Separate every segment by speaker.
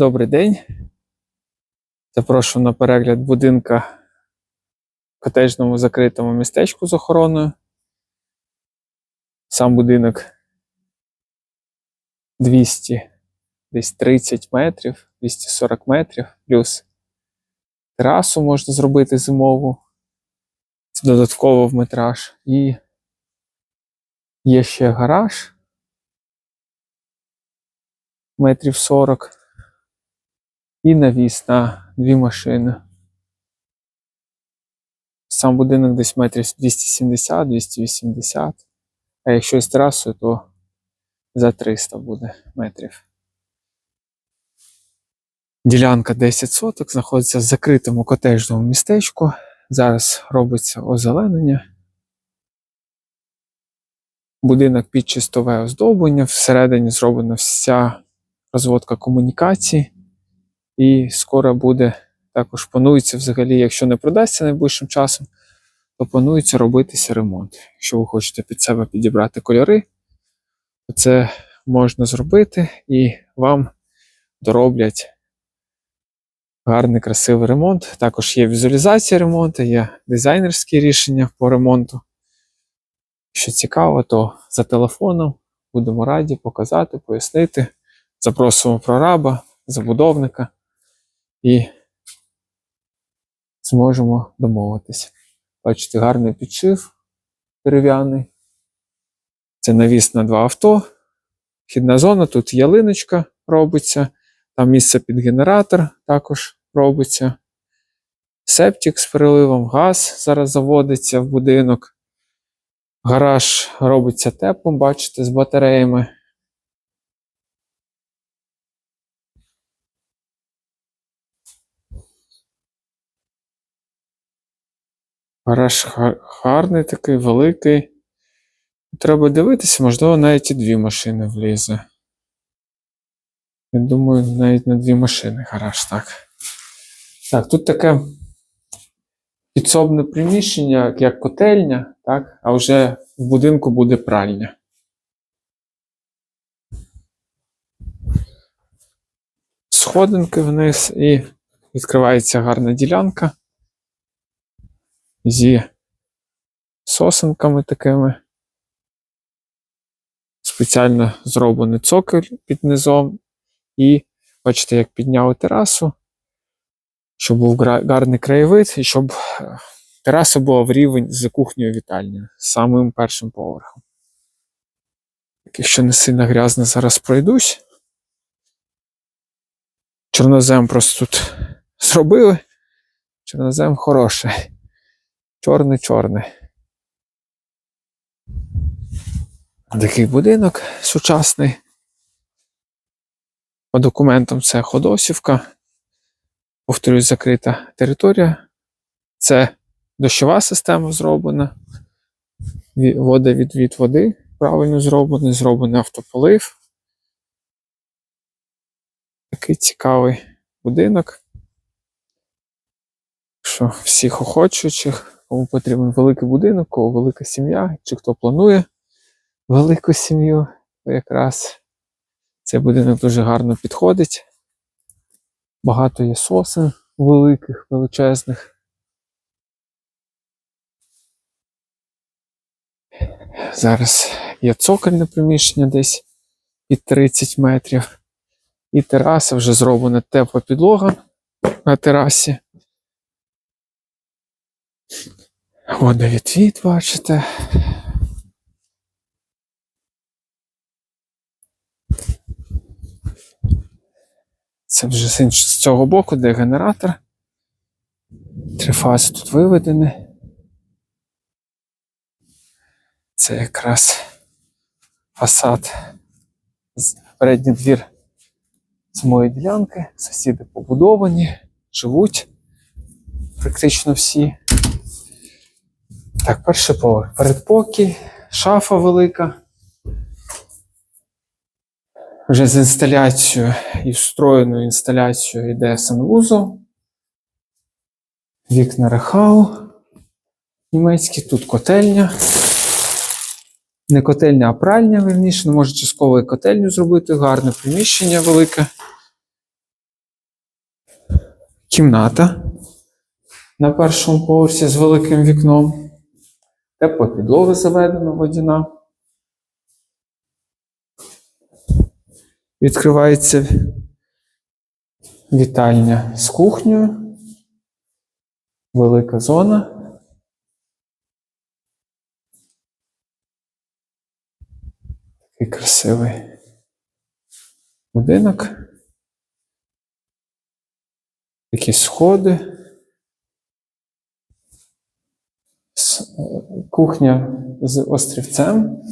Speaker 1: Добрий день. Запрошую на перегляд будинка в котеджному закритому містечку з охороною. Сам будинок 200, десь 30 метрів, 240 метрів, плюс терасу можна зробити зимову. Це додатково в метраж. І є ще гараж метрів 40 і навіс на дві машини. Сам будинок десь метрів 270-280, а якщо з терасою, то за 300 буде метрів. Ділянка 10 соток знаходиться в закритому котежному містечку. Зараз робиться озеленення. Будинок під чистове оздоблення, всередині зроблена вся розводка комунікацій. І скоро буде також планується взагалі, якщо не продасться найближчим часом, то планується робитися ремонт. Якщо ви хочете під себе підібрати кольори, то це можна зробити і вам дороблять гарний красивий ремонт. Також є візуалізація ремонту, є дизайнерські рішення по ремонту. Якщо цікаво, то за телефоном будемо раді показати, пояснити. Запросимо прораба, забудовника і зможемо домовитися. Бачите, гарний підшив дерев'яний. Це навіс на два авто. Вхідна зона, тут ялиночка робиться, там місце під генератор також робиться. Септик з переливом, газ зараз заводиться в будинок. Гараж робиться теплом, бачите, з батареями. Гараж гарний такий, великий. Треба дивитися, можливо, навіть і дві машини влізе. Я думаю, навіть на дві машини гараж, так. Так, тут таке підсобне приміщення, як котельня, так, а вже в будинку буде пральня. Сходинки вниз і відкривається гарна ділянка зі сосенками такими. Спеціально зроблений цоколь під низом. І бачите, як підняли терасу, щоб був гарний краєвид, і щоб е, тераса була в рівень з кухнею вітальнею, з самим першим поверхом. Якщо не сильно грязно, зараз пройдусь. Чорнозем просто тут зробили. Чорнозем хороший. Чорний-чорний. Такий будинок сучасний. По документам це Ходосівка. Повторюсь, закрита територія. Це дощова система зроблена. Ві- Водовідвід води правильно зроблений, зроблений автополив. Такий цікавий будинок. Що всіх охочуючих, кому потрібен великий будинок, кого велика сім'я, чи хто планує велику сім'ю, то якраз цей будинок дуже гарно підходить. Багато є сосен великих, величезних. Зараз є цокольне приміщення десь під 30 метрів. І тераса вже зроблена тепла підлога на терасі. Водовідвід, бачите. Це вже з цього боку, де генератор. Три фази тут виведені. Це якраз фасад, передній двір з моєї ділянки. Сусіди побудовані, живуть практично всі. Так, перший поверх. Передпокій, шафа велика. Вже з інсталяцією і встроєною інсталяцією йде санвузол. Вікна рехау. Німецькі, тут котельня. Не котельня, а пральня, верніше. Ну, може частково і котельню зробити. Гарне приміщення велике. кімната на першому поверсі з великим вікном. Тепла підлога заведена водяна. Відкривається вітальня з кухнею. Велика зона. Такий красивий будинок. Такі сходи. Кухня з острівцем.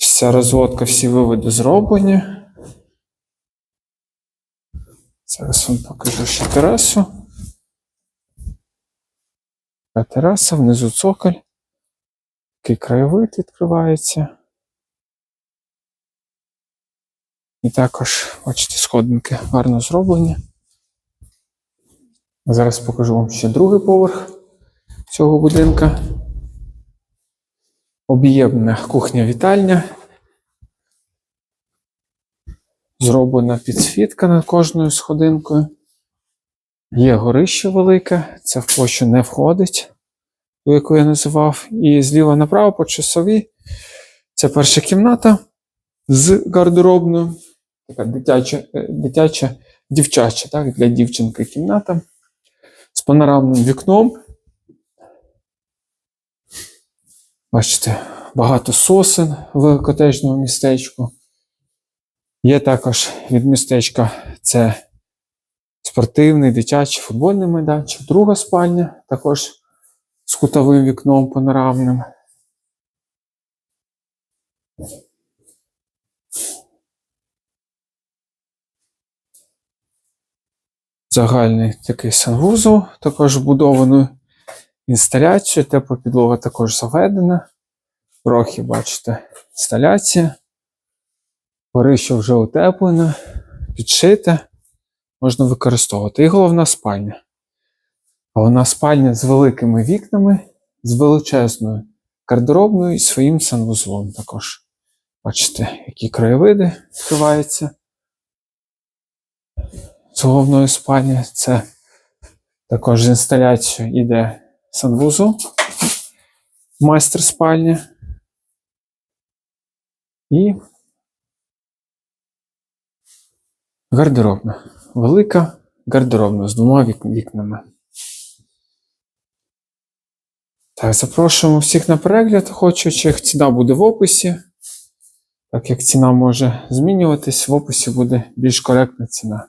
Speaker 1: Вся розводка, всі виводи зроблені. Зараз вам покажу ще терасу. Така тераса, внизу цоколь. Такий краєвид відкривається. І також, бачите, сходинки гарно зроблені. Зараз покажу вам ще другий поверх цього будинка. Об'ємна кухня-вітальня. Зроблена підсвітка над кожною сходинкою. Є горище велике, це в площу не входить, ту, яку я називав. І зліва направо по часовій. Це перша кімната з гардеробною. Така дитяча, е, дитяча дівчача, так, для дівчинки кімната. Панорамним вікном. Бачите, багато сосен в котежному містечку. Є також від містечка це спортивний, дитячий, футбольний майданчик, друга спальня, також з кутовим вікном панорамним. Загальний такий санвузол, також вбудованою інсталяцією, тепла підлога також заведена. Трохи, бачите, інсталяція. Горище вже утеплене, підшите, можна використовувати. І головна спальня. Головна спальня з великими вікнами, з величезною гардеробною і своїм санвузлом також. Бачите, які краєвиди відкриваються. З головної спальні це також з інсталяцією йде санвузол, майстер спальні. І гардеробна. Велика гардеробна з двома вікнами. Так, запрошуємо всіх на перегляд охочих. Ціна буде в описі. Так як ціна може змінюватись, в описі буде більш коректна ціна.